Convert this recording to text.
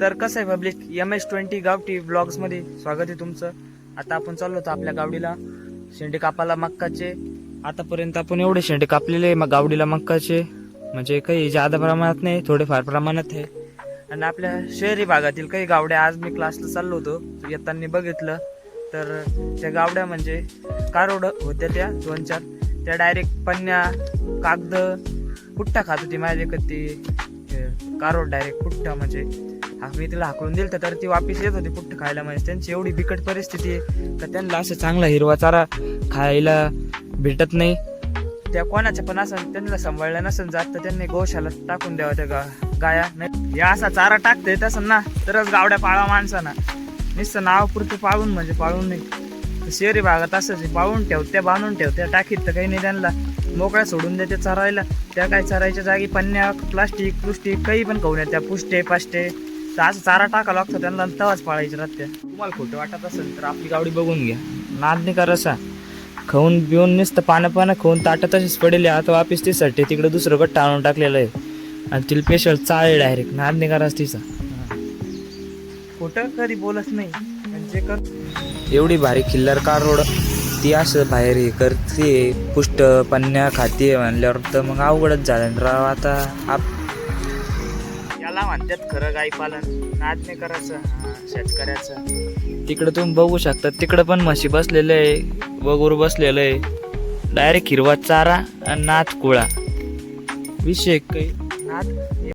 तर कसं आहे पब्लिक एम एस ट्वेंटी गावठी ब्लॉग्समध्ये स्वागत आहे तुमचं. आता आपण चाललो होतो आपल्या गावडीला शेंडे कापाला मक्काचे. आतापर्यंत आपण एवढे शेंडे कापलेले मग गावडीला मक्काचे. म्हणजे काही जादा प्रमाणात नाही थोडेफार प्रमाणात आहे. आणि आपल्या शहरी भागातील काही गावड्या आज मी क्लासला चाललो होतो येताना बघितलं. तर त्या गावड्या म्हणजे कारोड होत्या त्या दोन चार. त्या डायरेक्ट पन्या कागद पुट्टा खात होती माझ्या ती कारोड डायरेक्ट पुट्टा म्हणजे. मी तिला हाकलून दिलं तर ती वापिस येत होती पुट्ट खायला म्हणजे. त्यांची एवढी बिकट परिस्थिती आहे तर त्यांना असं चांगला हिरवा चारा खायला भेटत नाही. त्या कोणाच्या पण असं त्यांना सांभाळलं नसेल जात तर त्यांनी गोशाला टाकून द्यावं त्या गा गाया. नाही या असा चारा टाकते तसं ना तरच गावड्या पाळा माणसाना. नुसतं नाव पाळून म्हणजे पाळून नाही. शहरी भागात असंच पाळून पाळून ठेवत्या बांधून ठेवत्या टाकीत तर काही नाही त्यांना. मोकळ्या सोडून देते चरायला. त्या काय चरायच्या जागी पन्न्या प्लास्टिक प्लुस्टिक काही पण खाऊन येत्या पुष्टे पाष्टे तर असं चारा टाका लागतो त्यांना तवाच पाळायचे राहत्या तुम्हाला खोटं वाटत असेल तर आपली गावडी बघून घ्या. नाद नाही करा असा. खाऊन पिऊन नुसतं पानं पानं खाऊन ताटं तशीच पडेले आता वापिस तीसाठी तिकडे दुसरं गट्टा आणून टाकलेलं आहे. आणि तिला स्पेशल चाळे डायरेक्ट नाद नाही करा तिचा. खोटं कधी बोलत नाही. आणि जे कर एवढी भारी किल्लर कार रोड ती असं बाहेर हे करते पुष्ट पन्न्या खाते म्हणल्यावर तर मग अवघडच झालं. राव आता आप याला म्हणतात खरं गाई पालन. नाद नाही करायचं. शेतकऱ्याचं. तिकडं तुम्ही बघू शकता. तिकडं पण म्हशी बसलेलं आहे. वगूर बसलेलं आहे. डायरेक्ट हिरवा चारा आणि नाच कुळा. विषय काही. नाद?